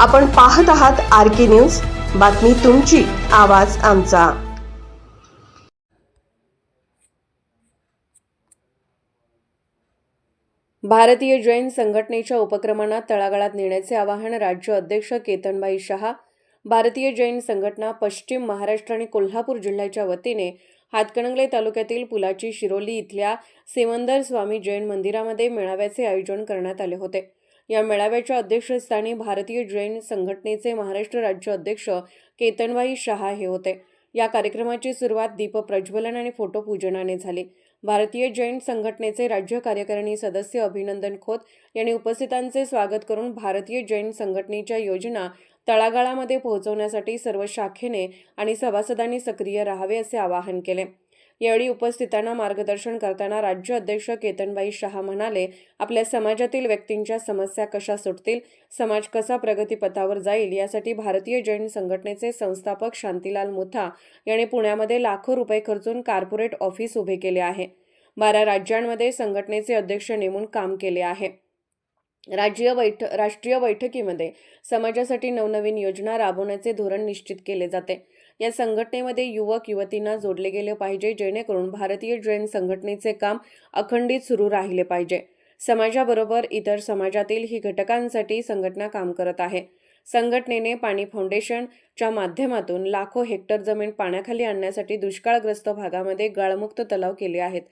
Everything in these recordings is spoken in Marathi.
आपण पाहत आहात आर के न्यूज. बातमी तुमची आवाज आमचा. भारतीय जैन संघटनेच्या उपक्रमांना तळागाळात नेण्याचे आवाहन राज्य अध्यक्ष केतनबाई शहा भारतीय जैन संघटना पश्चिम महाराष्ट्र आणि कोल्हापूर जिल्ह्याच्या वतीने हातकणंगले तालुक्यातील पुलाची शिरोली इथल्या सिमंदर स्वामी जैन मंदिरामध्ये मेळाव्याचे आयोजन करण्यात आले होते. या मेळाव्याच्या अध्यक्षस्थानी भारतीय जैन संघटनेचे महाराष्ट्र राज्य अध्यक्ष केतनबाई शहा हे होते. या कार्यक्रमाची सुरुवात दीप प्रज्वलन आणि फोटो पूजनाने झाली. भारतीय जैन संघटनेचे राज्य कार्यकारिणी सदस्य अभिनंदन खोत यांनी उपस्थितांचे स्वागत करून भारतीय जैन संघटनेच्या योजना तळागाळामध्ये पोहोचवण्यासाठी सर्व शाखेने आणि सभासदांनी सक्रिय राहावे असे आवाहन केले. यावेळी उपस्थितांना मार्गदर्शन करताना राज्य अध्यक्ष केतनबाई शहा म्हणाले आपल्या समाजातील व्यक्तींच्या समस्या कशा सुटतील समाज कसा प्रगतीपथावर जाईल यासाठी भारतीय जैन संघटनेचे संस्थापक शांतीलाल मुथा यांनी पुण्यामध्ये लाखो रुपये खर्चून कार्पोरेट ऑफिस उभे केले आहे. बारा राज्यांमध्ये संघटनेचे अध्यक्ष नेमून काम केले आहे. राज्य बैठ राष्ट्रीय बैठकीमध्ये समाजासाठी नवनवीन योजना राबवण्याचे धोरण निश्चित केले जाते. या संघटनेमध्ये युवक युवतींना जोडले गेले पाहिजे जेणेकरून भारतीय जैन संघटनेचे काम अखंडित सुरू राहिले पाहिजे. समाजाबरोबर इतर समाजातील ही घटकांसाठी संघटना काम करत आहे. संघटनेने पाणी फाउंडेशनच्या माध्यमातून लाखो हेक्टर जमीन पाण्याखाली आणण्यासाठी दुष्काळग्रस्त भागामध्ये गाळमुक्त तलाव केले आहेत.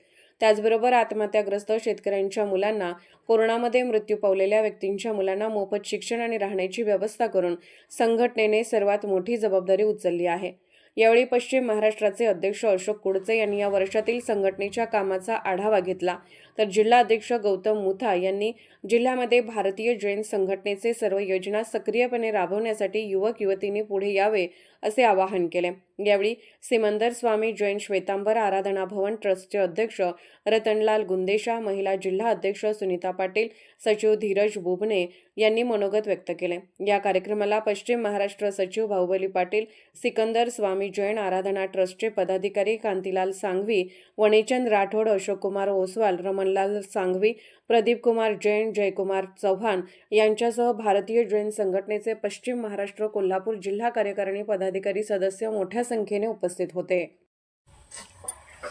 त्याचबरोबर आत्महत्याग्रस्त शेतकऱ्यांच्या मुलांना कोरोनामध्ये मृत्यू पावलेल्या व्यक्तींच्या मुलांना मोफत शिक्षण आणि राहण्याची व्यवस्था करून संघटनेने सर्वात मोठी जबाबदारी उचलली आहे. यावेळी पश्चिम महाराष्ट्राचे अध्यक्ष अशोक कुडचे यांनी या वर्षातील संघटनेच्या कामाचा आढावा घेतला. तर जिल्हा अध्यक्ष गौतम मुथा यांनी जिल्ह्यामध्ये भारतीय जैन संघटनेचे सर्व योजना सक्रियपणे राबवण्यासाठी युवक युवतींनी पुढे यावे असे आवाहन केले. यावेळी सिमंदर स्वामी जैन श्वेतांबर आराधना भवन ट्रस्टचे अध्यक्ष रतनलाल गुंदेशा महिला जिल्हा अध्यक्ष सुनीता पाटील सचिव धीरज बुबने यांनी मनोगत व्यक्त केले या कार्यक्रमाला पश्चिम महाराष्ट्र सचिव बाहुबली पाटील सिकंदर स्वामी जैन आराधना ट्रस्टचे पदाधिकारी कांतीलाल सांघवी वणीचंद राठोड अशोककुमार ओसवाल रमणलाल सांघवी प्रदीप कुमार जैन जयकुमार चव्हाण यांच्यासह भारतीय जैन संघटनेचे पश्चिम महाराष्ट्र कोल्हापूर जिल्हा कार्यकारिणी पदाधिकारी सदस्य मोठ्या संख्येने उपस्थित होते.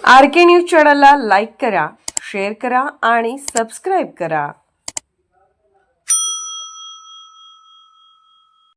आर के न्यूज चॅनलला लाईक करा शेअर करा आणि सबस्क्राईब करा.